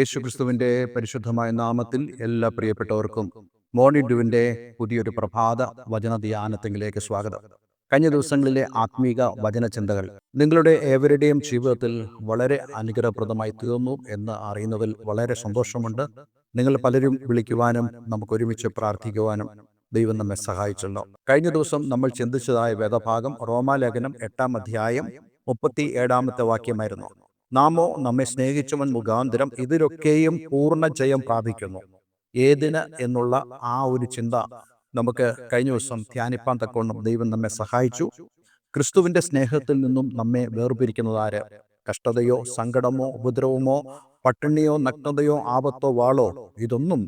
യേശുക്രിസ്തുവിന്റെ പരിശുദ്ധമായ നാമത്തിൽ എല്ലാ പ്രിയപ്പെട്ടവർക്കും മോർണിംഗ് ഡുവിന്റെ പുതിയൊരു പ്രഭാത വചന ധ്യാനത്തിലേക്ക് സ്വാഗതം. കഴിഞ്ഞ ദിവസങ്ങളിലെ ആത്മീക വചന ചിന്തകൾ നിങ്ങളുടെ ഏവരുടെയും ജീവിതത്തിൽ വളരെ അനുഗ്രഹപ്രദമായി തീർന്നു എന്ന് അറിയുന്നതിൽ വളരെ സന്തോഷമുണ്ട്. നിങ്ങൾ പലരും വിളിക്കുവാനും നമുക്ക് ഒരുമിച്ച് പ്രാർത്ഥിക്കുവാനും ദൈവം നമ്മെ സഹായിച്ചല്ലോ. കഴിഞ്ഞ ദിവസം നമ്മൾ ചിന്തിച്ചതായ വേദഭാഗം റോമാലേഖനം എട്ടാം അധ്യായം മുപ്പത്തി ഏഴാമത്തെ വാക്യമായിരുന്നു. നാമോ നമ്മെ സ്നേഹിച്ചവൻ മുഖാന്തരം ഇതിലൊക്കെയും പൂർണ ജയം പ്രാപിക്കുന്നു. ഏതിന് എന്നുള്ള ആ ഒരു ചിന്ത നമുക്ക് കഴിഞ്ഞ ദിവസം ധ്യാനിപ്പാൻ തക്കവണ്ണം ദൈവം നമ്മെ സഹായിച്ചു. ക്രിസ്തുവിന്റെ സ്നേഹത്തിൽ നിന്നും നമ്മെ വേർപിരിക്കുന്നതാര്? കഷ്ടതയോ സങ്കടമോ ഉപദ്രവമോ പട്ടിണിയോ നഗ്നതയോ ആപത്തോ വാളോ ഇതൊന്നും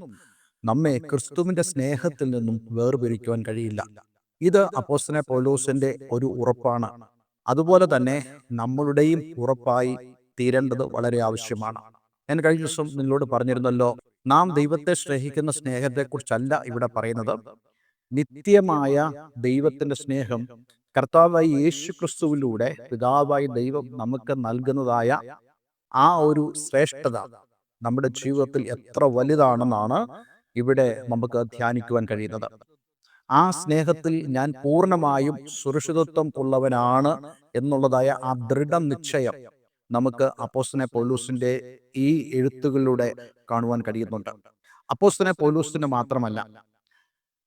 നമ്മെ ക്രിസ്തുവിന്റെ സ്നേഹത്തിൽ നിന്നും വേർപിരിക്കുവാൻ കഴിയില്ല. ഇത് അപ്പോസ്തനെ പൗലോസിന്റെ ഒരു ഉറപ്പാണ്. അതുപോലെ തന്നെ നമ്മളുടെയും ഉറപ്പായി തീരേണ്ടത് വളരെ ആവശ്യമാണ്. ഞാൻ കഴിഞ്ഞ ദിവസം നിങ്ങളോട് പറഞ്ഞിരുന്നല്ലോ നാം ദൈവത്തെ സ്നേഹിക്കുന്ന സ്നേഹത്തെക്കുറിച്ചല്ല ഇവിടെ പറയുന്നത്. നിത്യമായ ദൈവത്തിന്റെ സ്നേഹം കർത്താവായി യേശു ക്രിസ്തുവിലൂടെ പിതാവായി ദൈവം നമുക്ക് നൽകുന്നതായ ആ ഒരു ശ്രേഷ്ഠത നമ്മുടെ ജീവിതത്തിൽ എത്ര വലുതാണെന്നാണ് ഇവിടെ നമുക്ക് ധ്യാനിക്കുവാൻ കഴിയുന്നത്. ആ സ്നേഹത്തിൽ ഞാൻ പൂർണമായും സുരക്ഷിതത്വം ഉള്ളവനാണ് എന്നുള്ളതായ ആ ദൃഢനിശ്ചയം. നമുക്ക് അപ്പോസ്തനെ പോലൂസിന്റെ ഈ എഴുത്തുകളിലൂടെ കാണുവാൻ കഴിയുന്നുണ്ട്. അപ്പോസ്തനെ പൗലൂസിന് മാത്രമല്ല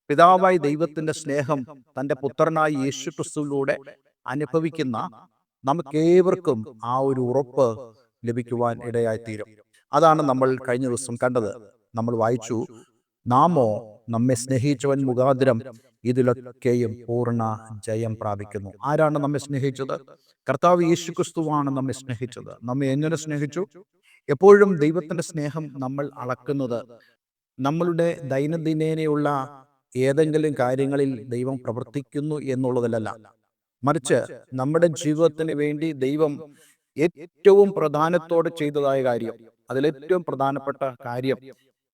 പിതാവായി ദൈവത്തിന്റെ സ്നേഹം തന്റെ പുത്രനായ യേശു ക്രിസ്തുവിലൂടെ അനുഭവിക്കുന്ന നമുക്കേവർക്കും ആ ഒരു ഉറപ്പ് ലഭിക്കുവാൻ ഇടയായിത്തീരും. അതാണ് നമ്മൾ കഴിഞ്ഞ ദിവസം കണ്ടത്. നമ്മൾ വായിച്ചു നാമോ നമ്മെ സ്നേഹിച്ചവൻ മുഖാന്തരം ഇതിലൊക്കെയും പൂർണ ജയം പ്രാപിക്കുന്നു. ആരാണ് നമ്മെ സ്നേഹിച്ചത്? കർത്താവ് യേശു ക്രിസ്തുവാണ് നമ്മെ സ്നേഹിച്ചത്. നമ്മെ എങ്ങനെ സ്നേഹിച്ചു? എപ്പോഴും ദൈവത്തിന്റെ സ്നേഹം നമ്മൾ അളക്കുന്നത്. നമ്മളുടെ ദൈനംദിനേനയുള്ള ഏതെങ്കിലും കാര്യങ്ങളിൽ ദൈവം പ്രവർത്തിക്കുന്നു എന്നുള്ളതിലല്ല മറിച്ച് നമ്മുടെ ജീവിതത്തിന് വേണ്ടി ദൈവം ഏറ്റവും പ്രധാനത്തോടെ ചെയ്തതായ കാര്യം. അതിലേറ്റവും പ്രധാനപ്പെട്ട കാര്യം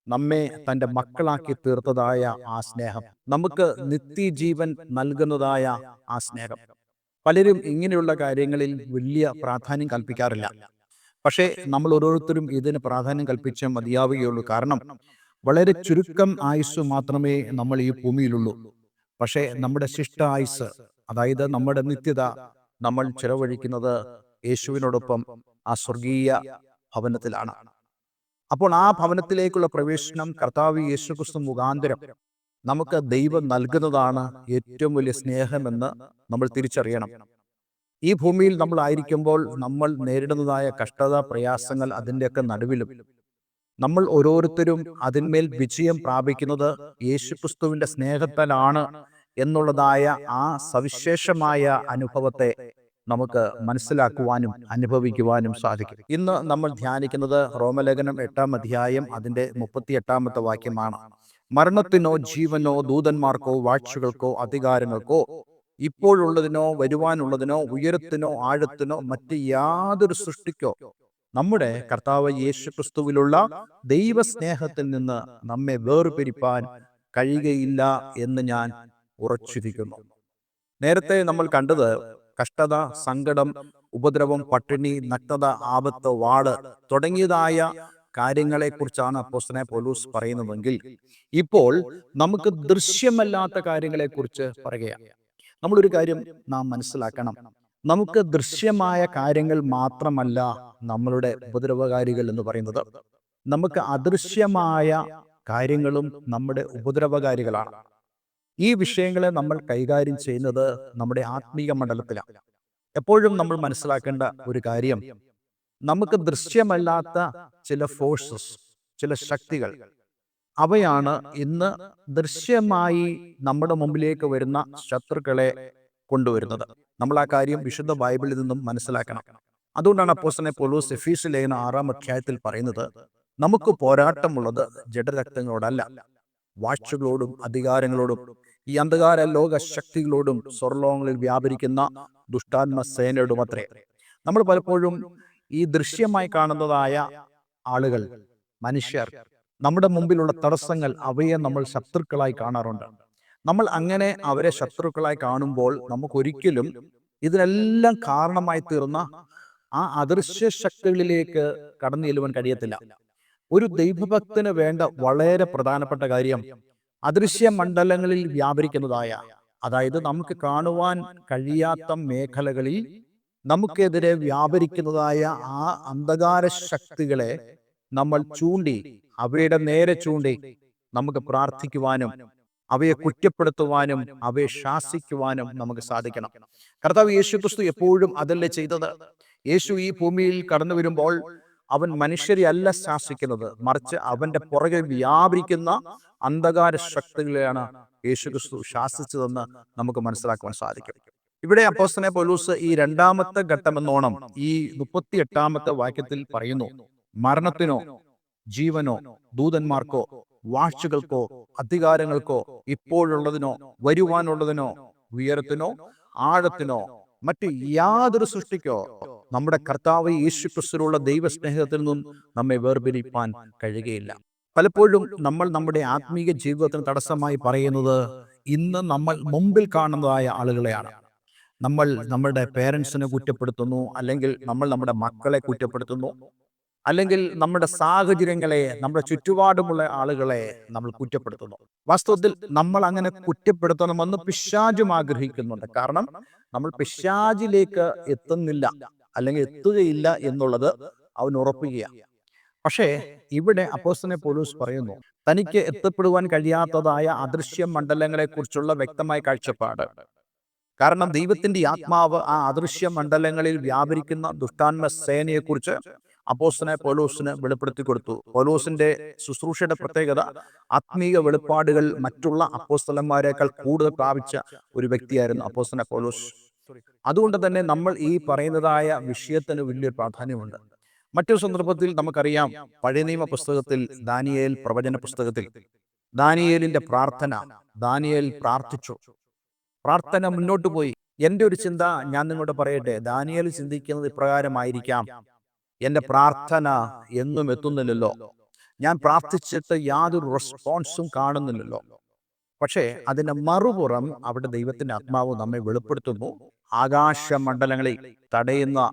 നമ്മെ തന്റെ മക്കളാക്കി തീർത്തതായ ആ സ്നേഹം. നമുക്ക് നിത്യജീവൻ നൽകുന്നതായ ആ സ്നേഹം. പലരും ഇങ്ങനെയുള്ള കാര്യങ്ങളിൽ വലിയ പ്രാധാന്യം കൽപ്പിക്കാറില്ല. പക്ഷേ നമ്മൾ ഓരോരുത്തരും ഇതിന് പ്രാധാന്യം കൽപ്പിച്ച മതിയാവുകയുള്ളൂ. കാരണം വളരെ ചുരുക്കം ആയുസ് മാത്രമേ നമ്മൾ ഈ ഭൂമിയിലുള്ളൂ. പക്ഷേ നമ്മുടെ ശിഷ്ട ആയുസ് അതായത് നമ്മുടെ നിത്യത നമ്മൾ ചെലവഴിക്കുന്നത് യേശുവിനോടൊപ്പം ആ സ്വർഗീയ ഭവനത്തിലാണ്. അപ്പോൾ ആ ഭവനത്തിലേക്കുള്ള പ്രവേശനം കർത്താവ് യേശുക്രിസ്തു മുഖാന്തരം നമുക്ക് ദൈവം നൽകുന്നതാണ് ഏറ്റവും വലിയ സ്നേഹമെന്ന് നമ്മൾ തിരിച്ചറിയണം. ഈ ഭൂമിയിൽ നമ്മൾ ആയിരിക്കുമ്പോൾ നമ്മൾ നേരിടുന്നതായ കഷ്ടത പ്രയാസങ്ങൾ അതിന്റെയൊക്കെ നടുവിലും. നമ്മൾ ഓരോരുത്തരും അതിന്മേൽ വിജയം പ്രാപിക്കുന്നത് യേശുക്രിസ്തുവിന്റെ സ്നേഹത്താലാണ് എന്നുള്ളതായ ആ സവിശേഷമായ അനുഭവത്തെ നമുക്ക് മനസ്സിലാക്കുവാനും അനുഭവിക്കുവാനും സാധിക്കും. ഇന്ന് നമ്മൾ ധ്യാനിക്കുന്നത് റോമലേഖനം എട്ടാം അധ്യായം അതിന്റെ മുപ്പത്തി എട്ടാമത്തെ വാക്യമാണ്. മരണത്തിനോ ജീവനോ ദൂതന്മാർക്കോ വാഴ്ചകൾക്കോ അധികാരങ്ങൾക്കോ ഇപ്പോഴുള്ളതിനോ വരുവാനുള്ളതിനോ ഉയരത്തിനോ ആഴത്തിനോ മറ്റ് യാതൊരു സൃഷ്ടിക്കോ. നമ്മുടെ കർത്താവ് യേശു ക്രിസ്തുവിലുള്ള ദൈവസ്നേഹത്തിൽ നിന്ന് നമ്മെ വേർപിരിപ്പാൻ കഴിയുകയില്ല എന്ന് ഞാൻ ഉറച്ചിരിക്കുന്നു. നേരത്തെ നമ്മൾ കണ്ടത് കഷ്ടത സങ്കടം ഉപദ്രവം പട്ടിണി നഗ്നത ആപത്ത് വാട് തുടങ്ങിയതായ കാര്യങ്ങളെ കുറിച്ചാണ് അപ്പോസ്തനെ പോലൂസ് പറയുന്നതെങ്കിൽ ഇപ്പോൾ നമുക്ക് ദൃശ്യമല്ലാത്ത കാര്യങ്ങളെക്കുറിച്ച് പറയുകയാണ്. നമ്മളൊരു കാര്യം നാം മനസ്സിലാക്കണം. നമുക്ക് ദൃശ്യമായ കാര്യങ്ങൾ മാത്രമല്ല നമ്മളുടെ ഉപദ്രവകാരികൾ എന്ന് പറയുന്നത്. നമുക്ക് അദൃശ്യമായ കാര്യങ്ങളും നമ്മുടെ ഉപദ്രവകാരികളാണ്. ഈ വിഷയങ്ങളെ നമ്മൾ കൈകാര്യം ചെയ്യുന്നത് നമ്മുടെ ആത്മീയ മണ്ഡലത്തിലാണ്. എപ്പോഴും നമ്മൾ മനസ്സിലാക്കേണ്ട ഒരു കാര്യം നമുക്ക് ദൃശ്യമല്ലാത്ത ചില ഫോഴ്സസ് ചില ശക്തികൾ. അവയാണ് ഇന്ന് ദൃശ്യമായി നമ്മുടെ മുമ്പിലേക്ക് വരുന്ന ശത്രുക്കളെ കൊണ്ടുവരുന്നത്. നമ്മൾ ആ കാര്യം വിശുദ്ധ ബൈബിളിൽ നിന്നും മനസ്സിലാക്കണം. അതുകൊണ്ടാണ് അപ്പോസനെ പോലൂസ് എഫീസ് ലേഖന ആറാം അധ്യായത്തിൽ പറയുന്നത് നമുക്ക് പോരാട്ടമുള്ളത് ജഡരക്തങ്ങളോടല്ല വാഴ്ചകളോടും അധികാരങ്ങളോടും ഈ അന്ധകാര ലോക ശക്തികളോടും സ്വർലോകങ്ങളിൽ വ്യാപരിക്കുന്ന ദുഷ്ടാത്മ സേനയോടും അത്രേ നമ്മൾ പലപ്പോഴും ഈ ദൃശ്യമായി കാണുന്നതായ ആളുകൾ മനുഷ്യർ. നമ്മുടെ മുമ്പിലുള്ള തടസ്സങ്ങൾ അവയെ നമ്മൾ ശത്രുക്കളായി കാണാറുണ്ട്. നമ്മൾ അങ്ങനെ അവരെ ശത്രുക്കളായി കാണുമ്പോൾ നമുക്കൊരിക്കലും ഇതിനെല്ലാം കാരണമായി തീർന്ന ആ അദൃശ്യ ശക്തികളിലേക്ക് കടന്നു ചെല്ലുവാൻ കഴിയത്തില്ല. ഒരു ദൈവഭക്തന് വേണ്ട വളരെ പ്രധാനപ്പെട്ട കാര്യം അദൃശ്യ മണ്ഡലങ്ങളിൽ വ്യാപരിക്കുന്നതായ അതായത് നമുക്ക് കാണുവാൻ കഴിയാത്ത മേഖലകളിൽ നമുക്കെതിരെ വ്യാപരിക്കുന്നതായ ആ അന്ധകാര ശക്തികളെ നമ്മൾ ചൂണ്ടി അവയുടെ നേരെ ചൂണ്ടി നമുക്ക് പ്രാർത്ഥിക്കുവാനും അവയെ കുറ്റപ്പെടുത്തുവാനും അവയെ ശാസിക്കുവാനും നമുക്ക് സാധിക്കണം. കർത്താവ് യേശു ക്രിസ്തു എപ്പോഴും അതല്ലേ ചെയ്തത്? യേശു ഈ ഭൂമിയിൽ കടന്നു വരുമ്പോൾ അവൻ മനുഷ്യരെ അല്ല ശാസിക്കുന്നത്. മറിച്ച് അവന്റെ പുറകെ വ്യാപരിക്കുന്ന അന്ധകാര ശക്തികളെയാണ് യേശു ക്രിസ്തു ശാസിച്ചതെന്ന് നമുക്ക് മനസ്സിലാക്കുവാൻ സാധിക്കും. ഇവിടെ അപ്പോസ്തനെ പോലൂസ് ഈ രണ്ടാമത്തെ ഘട്ടം എന്നോണം ഈ മുപ്പത്തി എട്ടാമത്തെ വാക്യത്തിൽ പറയുന്നു. മരണത്തിനോ ജീവനോ ദൂതന്മാർക്കോ വാഴ്ചകൾക്കോ അധികാരങ്ങൾക്കോ ഇപ്പോഴുള്ളതിനോ വരുവാനുള്ളതിനോ ഉയരത്തിനോ ആഴത്തിനോ മറ്റ് യാതൊരു സൃഷ്ടിക്കോ നമ്മുടെ കർത്താവ് യേശു ക്രിസ്തുവിലുള്ള ദൈവസ്നേഹത്തിൽ നിന്നും നമ്മെ വേർപിരിപ്പാൻ കഴിയുകയില്ല. പലപ്പോഴും നമ്മൾ നമ്മുടെ ആത്മീയ ജീവിതത്തിന് തടസ്സമായി പറയുന്നത് ഇന്ന് നമ്മൾ മുമ്പിൽ കാണുന്നതായ ആളുകളെയാണ്. നമ്മൾ നമ്മുടെ പേരൻസിനെ കുറ്റപ്പെടുത്തുന്നു അല്ലെങ്കിൽ നമ്മൾ നമ്മുടെ മക്കളെ കുറ്റപ്പെടുത്തുന്നു അല്ലെങ്കിൽ നമ്മുടെ സാഹചര്യങ്ങളെ നമ്മുടെ ചുറ്റുപാടുമുള്ള ആളുകളെ നമ്മൾ കുറ്റപ്പെടുത്തുന്നു. വാസ്തവത്തിൽ നമ്മൾ അങ്ങനെ കുറ്റപ്പെടുത്തണമെന്ന് പിശാചും ആഗ്രഹിക്കുന്നുണ്ട്. കാരണം നമ്മൾ പിശാചിലേക്ക് എത്തുന്നില്ല അല്ലെങ്കിൽ എത്തുകയില്ല എന്നുള്ളത് അവൻ ഉറപ്പിക്കുകയാണ് പക്ഷേ ഇവിടെ അപ്പോസ്തനെ പോലീസ് പറയുന്നു തനിക്ക് എത്തപ്പെടുവാൻ കഴിയാത്തതായ അദൃശ്യ മണ്ഡലങ്ങളെ കുറിച്ചുള്ള വ്യക്തമായ കാഴ്ചപ്പാട്. കാരണം ദൈവത്തിന്റെ ആത്മാവ് ആ അദൃശ്യ മണ്ഡലങ്ങളിൽ വ്യാപരിക്കുന്ന ദുഷ്ടാന്മ സേനയെക്കുറിച്ച് അപ്പോസിനെ പോലോസിന് വെളിപ്പെടുത്തി കൊടുത്തു. പോലോസിന്റെ ശുശ്രൂഷയുടെ പ്രത്യേകത ആത്മീയ വെളിപ്പാടുകൾ മറ്റുള്ള അപ്പോസ്തലന്മാരെക്കാൾ കൂടുതൽ പ്രാപിച്ച ഒരു വ്യക്തിയായിരുന്നു അപ്പോസിനെ പോലോസ്. അതുകൊണ്ട് തന്നെ നമ്മൾ ഈ പറയുന്നതായ വിഷയത്തിന് വലിയൊരു പ്രാധാന്യമുണ്ട്. മറ്റൊരു സന്ദർഭത്തിൽ നമുക്കറിയാം പഴയ നിയമ പുസ്തകത്തിൽ ദാനിയേൽ പ്രവചന പുസ്തകത്തിൽ ദാനിയേലിന്റെ പ്രാർത്ഥന ദാനിയേൽ പ്രാർത്ഥിച്ചു. പ്രാർത്ഥന മുന്നോട്ട് പോയി. എന്റെ ഒരു ചിന്ത ഞാൻ നിങ്ങളോട് പറയട്ടെ. ദാനിയൽ ചിന്തിക്കുന്നത് ഇപ്രകാരമായിരിക്കാം. എന്റെ പ്രാർത്ഥന എന്നും എത്തുന്നില്ലല്ലോ. ഞാൻ പ്രാർത്ഥിച്ചിട്ട് യാതൊരു റെസ്പോൺസും കാണുന്നില്ലല്ലോ. പക്ഷേ അതിന്റെ മറുപുറം അവിടെ ദൈവത്തിന്റെ ആത്മാവ് നമ്മെ വെളിപ്പെടുത്തുന്നു. ആകാശ മണ്ഡലങ്ങളിൽ തടയുന്ന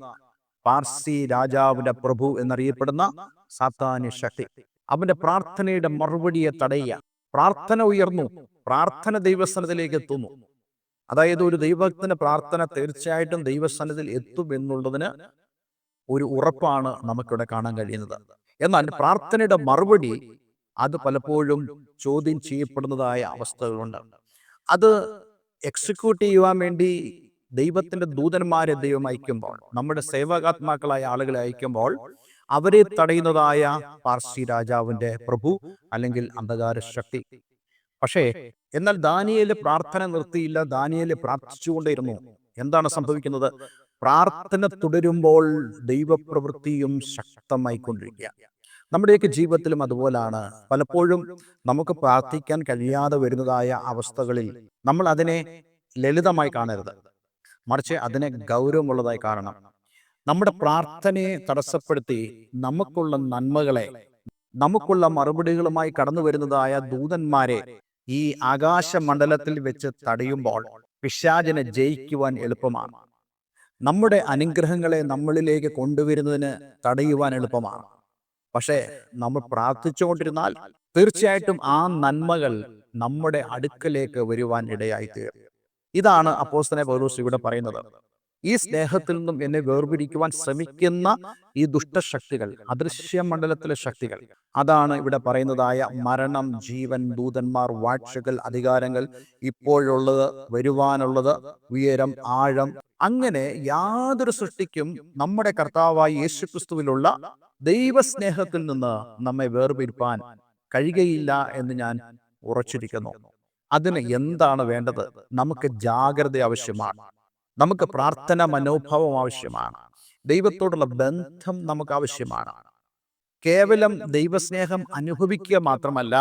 പാർസി രാജാവിന്റെ പ്രഭു എന്നറിയപ്പെടുന്ന സാത്താന്യ ശക്തി. അവന്റെ പ്രാർത്ഥനയുടെ മറുപടിയെ തടയുക. പ്രാർത്ഥന ഉയർന്നു. പ്രാർത്ഥന ദൈവസ്ഥാനത്തിലേക്ക് എത്തുന്നു. അതായത് ഒരു ദൈവഭക്തന്റെ പ്രാർത്ഥന തീർച്ചയായിട്ടും ദൈവസ്ഥാനത്തിൽ എത്തും എന്നുള്ളതിന് ഒരു ഉറപ്പാണ് നമുക്കിവിടെ കാണാൻ കഴിയുന്നത്. എന്നാൽ പ്രാർത്ഥനയുടെ മറുപടി അത് പലപ്പോഴും ചോദ്യം ചെയ്യപ്പെടുന്നതായ അവസ്ഥകളുണ്ട്. അത് എക്സിക്യൂട്ട് ചെയ്യുവാൻ വേണ്ടി ദൈവത്തിന്റെ ദൂതന്മാരെ ദൈവം അയക്കുമ്പോൾ നമ്മുടെ സേവകാത്മാക്കളായ ആളുകളെ അയക്കുമ്പോൾ അവരെ തടയുന്നതായ പാർസി രാജാവിന്റെ പ്രഭു അല്ലെങ്കിൽ അന്ധകാര ശക്തി പക്ഷേ എന്നാൽ ദാനിയേൽ പ്രാർത്ഥന നിർത്തിയില്ല ദാനിയേൽ പ്രാർത്ഥിച്ചുകൊണ്ടേയിരുന്നു. എന്താണ് സംഭവിക്കുന്നത്? പ്രാർത്ഥന തുടരുമ്പോൾ ദൈവപ്രവൃത്തിയും ശക്തമായിക്കൊണ്ടിരിക്കുക. നമ്മുടെയൊക്കെ ജീവിതത്തിലും അതുപോലാണ്. പലപ്പോഴും നമുക്ക് പ്രാർത്ഥിക്കാൻ കഴിയാതെ വരുന്നതായ അവസ്ഥകളിൽ നമ്മൾ അതിനെ ലളിതമായി കാണരുത്. മറിച്ച് അതിനെ ഗൗരവമുള്ളതായി കാണണം. നമ്മുടെ പ്രാർത്ഥനയെ തടസ്സപ്പെടുത്തി നമുക്കുള്ള നന്മകളെ നമുക്കുള്ള മറുപടികളുമായി കടന്നു വരുന്നതായ ദൂതന്മാരെ ഈ ആകാശമണ്ഡലത്തിൽ വെച്ച് തടയുമ്പോൾ പിശാചിനെ ജയിക്കുവാൻ എളുപ്പമാണ്. നമ്മുടെ അനുഗ്രഹങ്ങളെ നമ്മളിലേക്ക് കൊണ്ടുവരുന്നതിന് തടയുവാൻ എളുപ്പമാണ്. പക്ഷേ നമ്മൾ പ്രാർത്ഥിച്ചുകൊണ്ടിരുന്നാൽ തീർച്ചയായിട്ടും ആ നന്മകൾ നമ്മുടെ അടുക്കലേക്ക് വരുവാൻ ഇടയായി തീർന്നു ഇതാണ് അപ്പോസ്തനെ പൗലോസ് ഇവിടെ പറയുന്നത്. ഈ സ്നേഹത്തിൽ നിന്നും എന്നെ വേർപിരിക്കുവാൻ ശ്രമിക്കുന്ന ഈ ദുഷ്ടശക്തികൾ അദൃശ്യ മണ്ഡലത്തിലെ ശക്തികൾ. അതാണ് ഇവിടെ പറയുന്നതായ മരണം ജീവൻ ദൂതന്മാർ വാഴ്ചകൾ അധികാരങ്ങൾ ഇപ്പോഴുള്ളത് വരുവാനുള്ളത് ഉയരം ആഴം അങ്ങനെ യാതൊരു സൃഷ്ടിക്കും നമ്മുടെ കർത്താവായ യേശുക്രിസ്തുവിലുള്ള ദൈവസ്നേഹത്തിൽ നിന്ന് നമ്മെ വേർപിരിപ്പാൻ കഴിയുകയില്ല എന്ന് ഞാൻ ഉറച്ചിരിക്കുന്നു. അതിന് എന്താണ് വേണ്ടത്? നമുക്ക് ജാഗ്രത ആവശ്യമാണ്. നമുക്ക് പ്രാർത്ഥന മനോഭാവം ആവശ്യമാണ്. ദൈവത്തോടുള്ള ബന്ധം നമുക്ക് ആവശ്യമാണ്. കേവലം ദൈവസ്നേഹം അനുഭവിക്കുക മാത്രമല്ല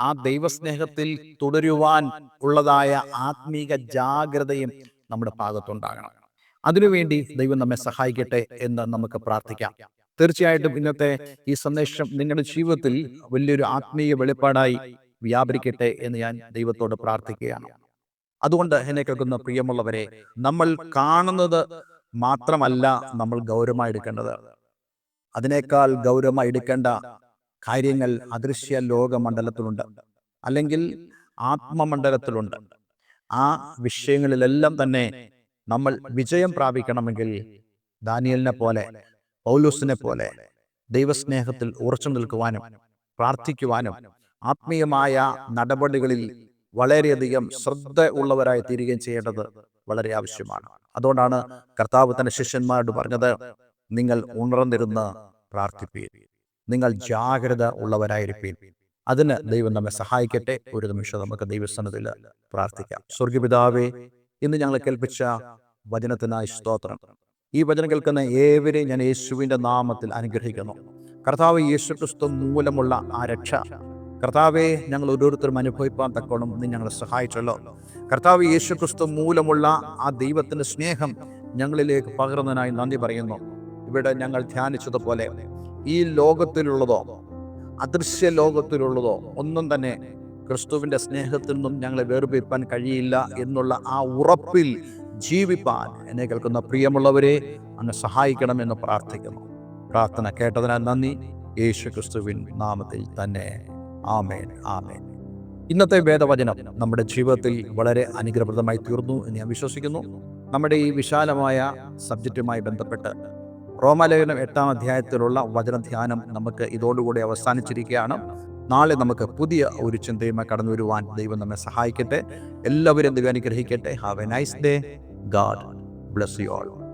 ആ ദൈവസ്നേഹത്തിൽ തുടരുവാൻ ഉള്ളതായ ആത്മീക ജാഗ്രതയും നമ്മുടെ ഭാഗത്തുണ്ടാകണം. അതിനുവേണ്ടി ദൈവം നമ്മെ സഹായിക്കട്ടെ എന്ന് നമുക്ക് പ്രാർത്ഥിക്കാം. തീർച്ചയായിട്ടും ഇന്നത്തെ ഈ സന്ദേശം നിങ്ങളുടെ ജീവിതത്തിൽ വലിയൊരു ആത്മീയ വെളിപ്പാടായി വ്യാപരിക്കട്ടെ എന്ന് ഞാൻ ദൈവത്തോട് പ്രാർത്ഥിക്കുകയാണ്. അതുകൊണ്ട് എന്നെ കേൾക്കുന്ന പ്രിയമുള്ളവരെ നമ്മൾ കാണുന്നത് മാത്രമല്ല നമ്മൾ ഗൗരവമായി എടുക്കേണ്ടത് അതിനേക്കാൾ ഗൗരവമായി എടുക്കേണ്ട കാര്യങ്ങൾ അദൃശ്യ ലോകമണ്ഡലത്തിലുണ്ട്. അല്ലെങ്കിൽ ആത്മമണ്ഡലത്തിലുണ്ട്. ആ വിഷയങ്ങളിലെല്ലാം തന്നെ നമ്മൾ വിജയം പ്രാപിക്കണമെങ്കിൽ ദാനിയലിനെ പോലെ പൗലൂസിനെ പോലെ ദൈവസ്നേഹത്തിൽ ഉറച്ചു നിൽക്കുവാനും പ്രാർത്ഥിക്കുവാനും ആത്മീയമായ നടപടികളിൽ വളരെയധികം ശ്രദ്ധ ഉള്ളവരായി തീരുകയും ചെയ്യേണ്ടത് വളരെ ആവശ്യമാണ്. അതുകൊണ്ടാണ് കർത്താവ് തന്റെ ശിഷ്യന്മാരോട് പറഞ്ഞത് നിങ്ങൾ ഉണർന്നിരുന്ന് പ്രാർത്ഥിപ്പീൻ. നിങ്ങൾ ജാഗ്രത ഉള്ളവരായിരിപ്പീൻ. അതിന് ദൈവം നമ്മെ സഹായിക്കട്ടെ. ഒരു നിമിഷം നമുക്ക് ദൈവസ്ഥാനത്തിൽ പ്രാർത്ഥിക്കാം. സ്വർഗപിതാവേ ഇന്ന് ഞങ്ങൾ കേൾപ്പിച്ച വചനത്തിനായി സ്തോത്രം. ഈ വചനം കേൾക്കുന്ന ഏവരെയും ഞാൻ യേശുവിന്റെ നാമത്തിൽ അനുഗ്രഹിക്കുന്നു. കർത്താവ് യേശുക്രിസ്തു മൂലമുള്ള ആ രക്ഷ കർത്താവെ ഞങ്ങൾ ഓരോരുത്തരും അനുഭവിപ്പാൻ തക്കോണം നീ ഞങ്ങളെ സഹായിച്ചല്ലോ. കർത്താവ് യേശു ക്രിസ്തു മൂലമുള്ള ആ ദൈവത്തിന്റെ സ്നേഹം ഞങ്ങളിലേക്ക് പകർന്നതിനായി നന്ദി പറയുന്നു. ഇവിടെ ഞങ്ങൾ ധ്യാനിച്ചതുപോലെ ഈ ലോകത്തിലുള്ളതോ അദൃശ്യ ലോകത്തിലുള്ളതോ ഒന്നും തന്നെ ക്രിസ്തുവിന്റെ സ്നേഹത്തിൽ നിന്നും ഞങ്ങളെ വേർപിരിപ്പാൻ കഴിയില്ല എന്നുള്ള ആ ഉറപ്പിൽ ജീവിപ്പാൻ എന്നെ കേൾക്കുന്ന പ്രിയമുള്ളവരെ അങ്ങ് സഹായിക്കണമെന്ന് പ്രാർത്ഥിക്കുന്നു. പ്രാർത്ഥന കേട്ടതിനാൽ നന്ദി. യേശു ക്രിസ്തുവിൻ നാമത്തിൽ തന്നെ. ആമേൻ ആമേൻ. ഇന്നത്തെ വേദവചനം നമ്മുടെ ജീവിതത്തിൽ വളരെ അനുഗ്രഹപ്രദമായി തീർന്നു എന്ന് ഞാൻ വിശ്വസിക്കുന്നു. നമ്മുടെ ഈ വിശാലമായ സബ്ജക്റ്റുമായി ബന്ധപ്പെട്ട് റോമാലേഖനം എട്ടാം അധ്യായത്തിലുള്ള വചനധ്യാനം നമുക്ക് ഇതോടുകൂടി അവസാനിച്ചിരിക്കുകയാണ്. നാളെ നമുക്ക് പുതിയ ഒരു ചിന്തയുമായി കടന്നു വരുവാൻ ദൈവം നമ്മെ സഹായിക്കട്ടെ. എല്ലാവരും ദൈവം അനുഗ്രഹിക്കട്ടെ. Have a nice day god bless you all